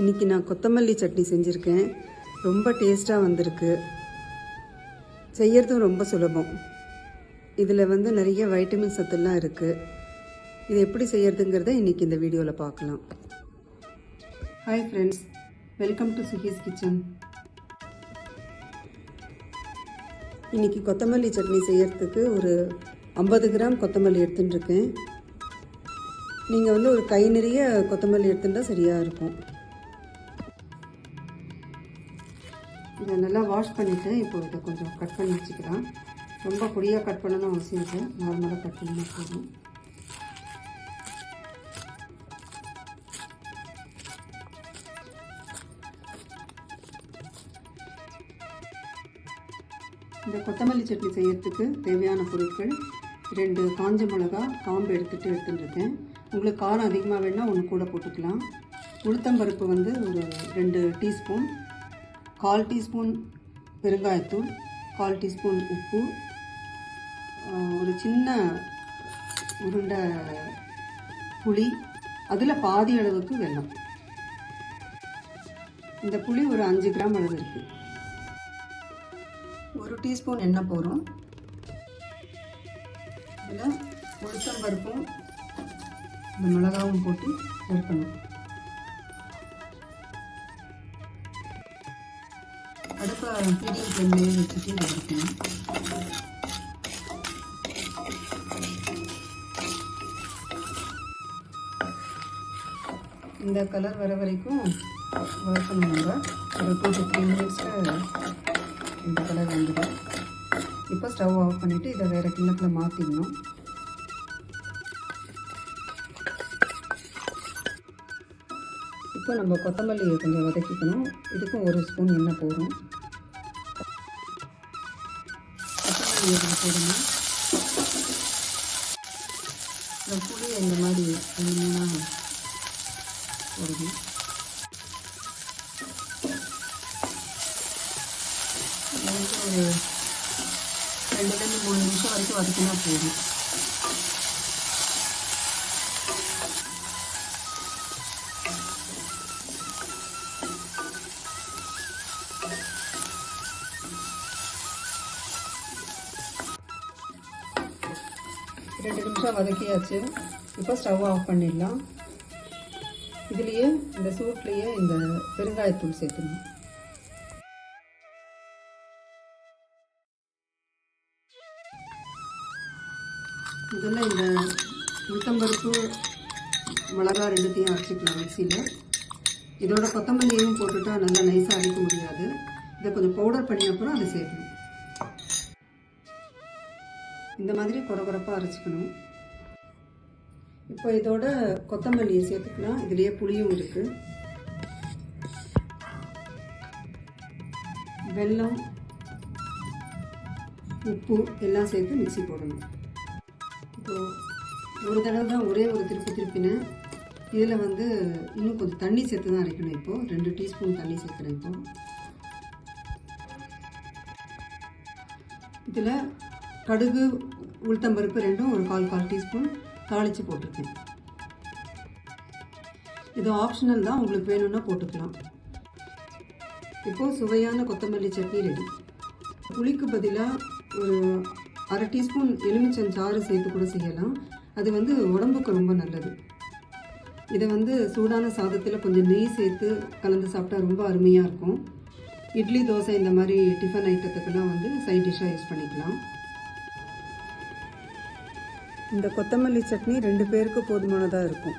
இன்றைக்கி நான் கொத்தமல்லி சட்னி செஞ்சுருக்கேன். ரொம்ப டேஸ்ட்டாக வந்திருக்கு. செய்யறதும் ரொம்ப சுலபம். இதில் வந்து நிறைய வைட்டமின் சத்துலாம் இருக்குது இது எப்படி செய்யறதுங்கிறத இன்றைக்கி இந்த வீடியோவில் பார்க்கலாம். Hi friends welcome to Suki's kitchen இன்றைக்கி கொத்தமல்லி சட்னி செய்யறதுக்கு ஒரு ஐம்பது கிராம் கொத்தமல்லி எடுத்துன்னு இருக்கேன் நீங்கள் வந்து ஒரு கை நிறைய கொத்தமல்லி எடுத்துட்டால் சரியாக இருக்கும். இதை நல்லா வாஷ் பண்ணிவிட்டு இப்போ இதை கொஞ்சம் கட் பண்ணி வச்சுக்கலாம் ரொம்ப பொடியாக கட் பண்ணணும் அவசியம் இல்லை. நார்மலாக கட் பண்ணி போதும். இந்த கொத்தமல்லி சட்னி செய்யறதுக்கு தேவையான பொருட்கள் ரெண்டு காஞ்ச மிளகா காம்பு எடுத்துகிட்டு எடுத்துட்டுருக்கேன் உங்களுக்கு காரம் அதிகமாக வேணால் ஒன்று கூட போட்டுக்கலாம். உளுத்தம்பருப்பு வந்து ஒரு ரெண்டு டீஸ்பூன். கால் டீஸ்பூன் பெருங்காயத்தூள் கால் டீஸ்பூன் உப்பு ஒரு சின்ன உருண்டை புளி அதில் பாதி அளவுக்கு வெல்லம். இந்த புளி ஒரு அஞ்சு கிராம் அளவு இருக்குது ஒரு டீஸ்பூன் எண்ணெய் போகிறோம் இதில் உளுத்தம் பருப்பும் இந்த மிளகாவும் போட்டு வறுக்கணும் அடுப்பை மீடியம் ஃப்ளேம்லேயே வச்சுட்டு இதை இந்த கலர் வர வரைக்கும் வறுக்கணும் நம்ம. ஒரு டூ டு த்ரீ மினிட்ஸில் இந்த கலர் வந்துடும். இப்போ ஸ்டவ் ஆஃப் பண்ணிவிட்டு இதை வேறு கிண்ணத்தில் மாற்றிடணும் இப்போ நம்ம கொத்தமல்லியை கொஞ்சம் வதக்கிக்கணும். இதுக்கும் ஒரு ஸ்பூன் எண்ணெய் போகிறோம் கொத்தமல்லி இதில் போடணும் இந்த புளி இந்த மாதிரி மூணாக போடணும் வந்து ஒரு ரெண்டுலேருந்து மூணு நிமிஷம் வரைக்கும் வதக்கினா போதும். ரெண்டு நிமிஷம் வதக்கியாச்சு. இப்போ ஸ்டவ் ஆஃப் பண்ணிடலாம். இதுலேயே இந்த சூட்லேயே இந்த பெருங்காயத்தூள் சேர்த்துணும் முதல்ல இந்த உளுத்தம்பருப்பு மிளகா ரெண்டுத்தையும் அரைச்சிக்கலாம் மிக்சியில். இதோட கொத்தமல்லியையும் போட்டுட்டா நல்லா நைஸாக அரைக்க முடியாது. இதை கொஞ்சம் பவுடர் பண்ணி அப்புறம் அதை சேர்க்கணும். இந்த மாதிரி குறகுறப்பாக அரைச்சிக்கணும். இப்போ இதோட கொத்தமல்லியை சேர்த்துக்கலாம் இதுலேயே புளியும் இருக்குது வெல்லம் உப்பு எல்லாம் சேர்த்து மிக்ஸி போடணும். இப்போ ஒரு தடவை தான் ஒரே ஒரு திருப்பி திருப்பினேன் இதில் வந்து இன்னும் கொஞ்சம் தண்ணி சேர்த்து தான் அரைக்கணும் இப்போது ரெண்டு டீஸ்பூன் தண்ணி சேர்க்குறேன் இப்போ. இதில் கடுகு உளுத்தம்பருப்பு ரெண்டும் ஒரு கால் கால் டீஸ்பூன் தாளித்து போட்டிருக்கேன் இது ஆப்ஷனல் தான் உங்களுக்கு வேணும்னா போட்டுக்கலாம். இப்போது சுவையான கொத்தமல்லி சட்னி ரெடி புளிக்கு பதிலாக ஒரு அரை டீஸ்பூன் எலுமிச்சம் சாறு சேர்த்து கூட செய்யலாம். அது வந்து உடம்புக்கு ரொம்ப நல்லது. இதை வந்து சூடான சாதத்தில் கொஞ்சம் நெய் சேர்த்து கலந்து சாப்பிட்டா ரொம்ப அருமையாக இருக்கும். இட்லி தோசை இந்த மாதிரி டிஃபன் ஐட்டத்துக்கெல்லாம் வந்து சைட் டிஷ்ஷாக யூஸ் பண்ணிக்கலாம். இந்த கொத்தமல்லி சட்னி ரெண்டு பேருக்கு போதுமானதாக இருக்கும்.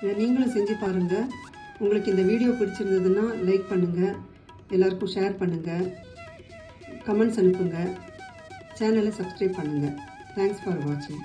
இதை நீங்களும் செஞ்சு பாருங்கள் உங்களுக்கு இந்த வீடியோ பிடிச்சிருந்ததுன்னா லைக் பண்ணுங்கள் எல்லாருக்கும் ஷேர் பண்ணுங்கள் கமெண்ட்ஸ் அனுப்புங்க. சேனலை சப்ஸ்கிரைப் பண்ணுங்கள் தேங்க்ஸ் ஃபார் வாட்சிங்